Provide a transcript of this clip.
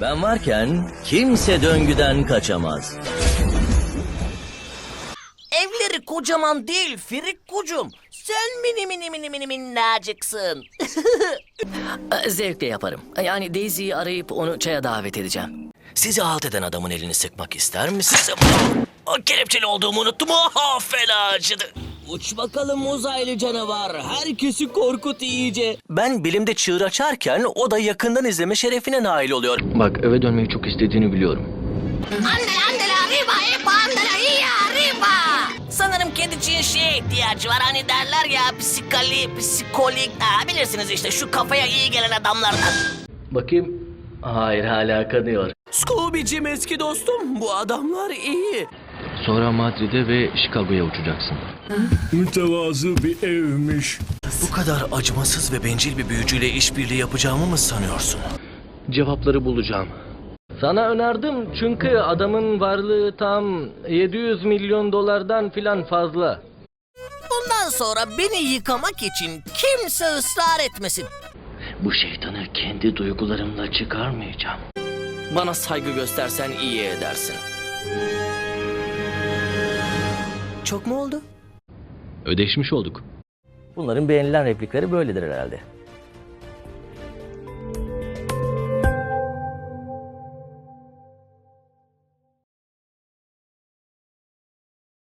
Ben varken kimse döngüden kaçamaz. Evleri kocaman değil Firik kucum. Sen mini mini mini mini minnacıksın. Zevkle yaparım. Yani Daisy'yi arayıp onu çaya davet edeceğim. Sizi alt eden adamın elini sıkmak ister misiniz? O kelepçeli olduğumu unuttum. Oh, fena acıdı. Uç bakalım uzaylı canavar. Herkesi korkut iyice. Ben bilimde çığır açarken o da yakından izleme şerefine nail oluyor. Bak eve dönmeyi çok istediğini biliyorum. Andela andela arriba epa andela iya arriba. Sanırım kediciğin şeye ihtiyacı var. Hani derler ya psikali, psikolik. Ha, bilirsiniz işte şu kafaya iyi gelen adamlardan. Bakayım. Hayır hala kanıyor. Scooby'cim eski dostum. Bu adamlar iyi. Sonra Madrid'e ve Chicago'ya uçacaksın. Mütevazı bir evmiş. Bu kadar acımasız ve bencil bir büyücüyle işbirliği yapacağımı mı sanıyorsun? Cevapları bulacağım. Sana önerdim çünkü adamın varlığı tam 700 milyon dolardan filan fazla. Bundan sonra beni yıkamak için kimse ısrar etmesin. Bu şeytanı kendi duygularımla çıkarmayacağım. Bana saygı göstersen iyi edersin. Çok mu oldu? Ödeşmiş olduk. Bunların beğenilen replikleri böyledir herhalde.